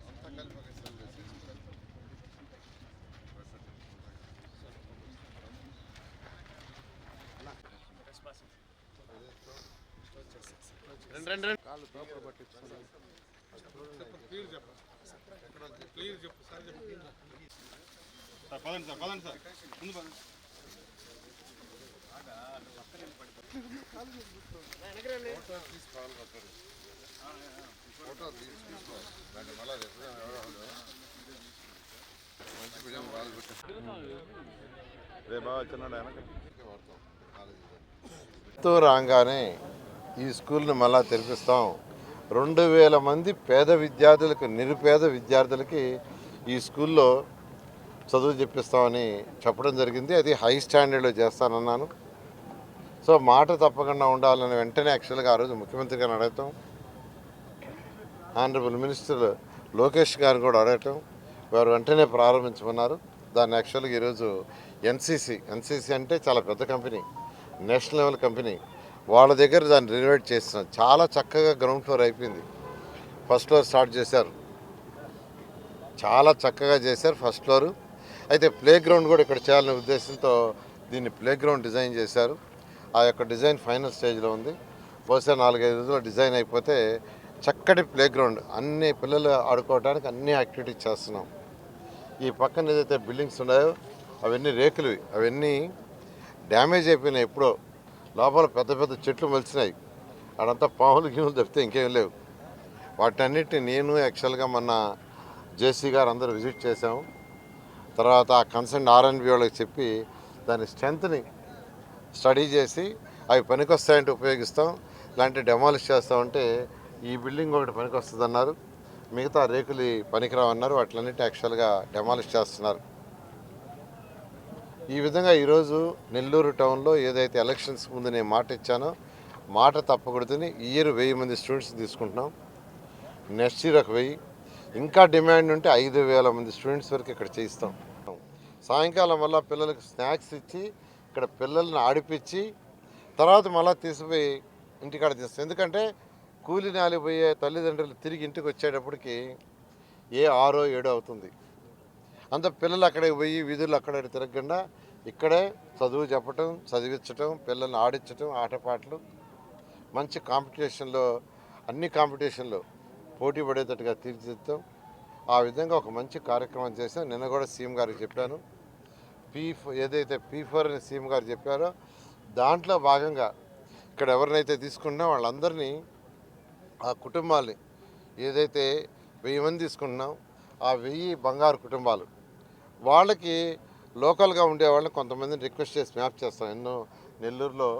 అంతా కలిపి ఒక రెండు రెండు. రెండు కాళ్ళు తోపులు పట్టించుకున్నాను క్లియర్ చెప్పు ఎక్కడ క్లియర్ చెప్పు సార్ చెప్పు సార్ పదండి సార్ పదండి సార్ ముందు పదండి రాగానే ఈ స్కూల్ని మళ్ళా తెరిపిస్తాం. రెండు వేల మంది పేద విద్యార్థులకు నిరుపేద విద్యార్థులకి ఈ స్కూల్లో చదువు చెప్పిస్తామని చెప్పడం జరిగింది. అది హై స్టాండర్డ్లో చేస్తానన్నాను. సో మాట తప్పకుండా ఉండాలని వెంటనే యాక్చువల్గా ఆ రోజు ముఖ్యమంత్రి గారిని ఆనరబుల్ మినిస్టర్ లోకేష్ గారు కూడా అడగటం వారు వెంటనే ప్రారంభించమన్నారు. దాన్ని యాక్చువల్గా ఈరోజు ఎన్సీసీ ఎన్సీసీ అంటే చాలా పెద్ద కంపెనీ నేషనల్ లెవెల్ కంపెనీ. వాళ్ళ దగ్గర దాన్ని రినోవేట్ చేస్తున్నాం చాలా చక్కగా గ్రౌండ్ ఫ్లోర్ అయిపోయింది. ఫస్ట్ ఫ్లోర్ స్టార్ట్ చేశారు. చాలా చక్కగా చేశారు ఫస్ట్ ఫ్లోర్. అయితే ప్లే గ్రౌండ్ కూడా ఇక్కడ చేయాలనే ఉద్దేశంతో దీన్ని ప్లే గ్రౌండ్ డిజైన్ చేశారు. ఆ యొక్క డిజైన్ ఫైనల్ స్టేజ్లో ఉంది. బహుశా నాలుగైదు రోజుల్లో డిజైన్ అయిపోతే చక్కటి ప్లే గ్రౌండ్ అన్ని పిల్లలు ఆడుకోవడానికి అన్ని యాక్టివిటీస్ చేస్తున్నాం. ఈ పక్కన ఏదైతే బిల్డింగ్స్ ఉన్నాయో అవన్నీ రేకులువి. అవన్నీ డ్యామేజ్ అయిపోయినాయి ఎప్పుడో. లోపల పెద్ద పెద్ద చెట్లు మలిచినాయి. అడంతా పాములు గిన్నెలు తప్పితే ఇంకేం లేవు. వాటన్నిటిని నేను యాక్చువల్గా మొన్న జేసీ గారు అందరూ విజిట్ చేసాము తర్వాత ఆ కన్సర్న్ ఆర్ఎన్బి వాళ్ళకి చెప్పి దాని స్ట్రెంత్ని స్టడీ చేసి అవి పనికొస్తాయంటే ఉపయోగిస్తాం ఇలాంటి డెమాలిష్ చేస్తామంటే ఈ బిల్డింగ్ ఒకటి పనికి వస్తుందన్నారు మిగతా రేకులు పనికిరావన్నారు. వాటిలన్నిటి యాక్చువల్గా డెమాలిష్ చేస్తున్నారు. ఈ విధంగా ఈరోజు నెల్లూరు టౌన్లో ఏదైతే ఎలక్షన్స్ ముందు నేను మాట ఇచ్చానో మాట తప్పకూడదని ఇయర్ వెయ్యి మంది స్టూడెంట్స్ తీసుకుంటున్నాం. నెక్స్ట్ ఇయర్ ఒక వెయ్యి. ఇంకా డిమాండ్ ఉంటే ఐదు వేల మంది స్టూడెంట్స్ వరకు ఇక్కడ చేయిస్తాం. సాయంకాలం వల్ల పిల్లలకు స్నాక్స్ ఇచ్చి ఇక్కడ పిల్లల్ని ఆడిపించి తర్వాత మళ్ళీ తీసిపోయి ఇంటికాడ తీస్తాం ఎందుకంటే కూలి నాలిపోయే తల్లిదండ్రులు తిరిగి ఇంటికి వచ్చేటప్పటికి ఏ ఆరో ఏడో అవుతుంది. అంత పిల్లలు అక్కడికి పోయి వీధులు అక్కడ తిరగకుండా ఇక్కడే చదువు చెప్పటం చదివించటం పిల్లల్ని ఆడించటం ఆటపాటలు. మంచి కాంపిటీషన్లో అన్ని కాంపిటీషన్లో పోటీ పడేటట్టుగా తీర్చిదిద్దాం. ఆ విధంగా ఒక మంచి కార్యక్రమం చేసాం నిన్న కూడా సీఎం గారికి చెప్పాను. పీ ఏదైతే పీ ఫోర్ అని సీఎం గారు చెప్పారో దాంట్లో భాగంగా ఇక్కడ ఎవరినైతే తీసుకున్నా వాళ్ళందరినీ ఆ కుటుంబాల్ని ఏదైతే వెయ్యి మంది తీసుకుంటున్నాం ఆ వెయ్యి బంగారు కుటుంబాలు. వాళ్ళకి లోకల్గా ఉండేవాళ్ళని కొంతమందిని రిక్వెస్ట్ చేసి మ్యాప్ చేస్తాం. ఎన్నో నెల్లూరులో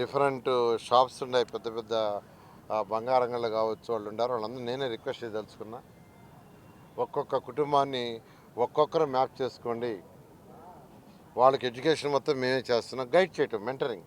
డిఫరెంట్ షాప్స్ ఉన్నాయి. పెద్ద పెద్ద బంగారంగాలు బంగారంగళ్ళు కావచ్చు వాళ్ళు ఉండారు. వాళ్ళందరూ నేనే రిక్వెస్ట్ చేయదలుచుకున్నా ఒక్కొక్క కుటుంబాన్ని ఒక్కొక్కరు మ్యాప్ చేసుకోండి. వాళ్ళకి ఎడ్యుకేషన్ మొత్తం మేమే చేస్తున్నాం. గైడ్ చేయటం మెంటరింగ్.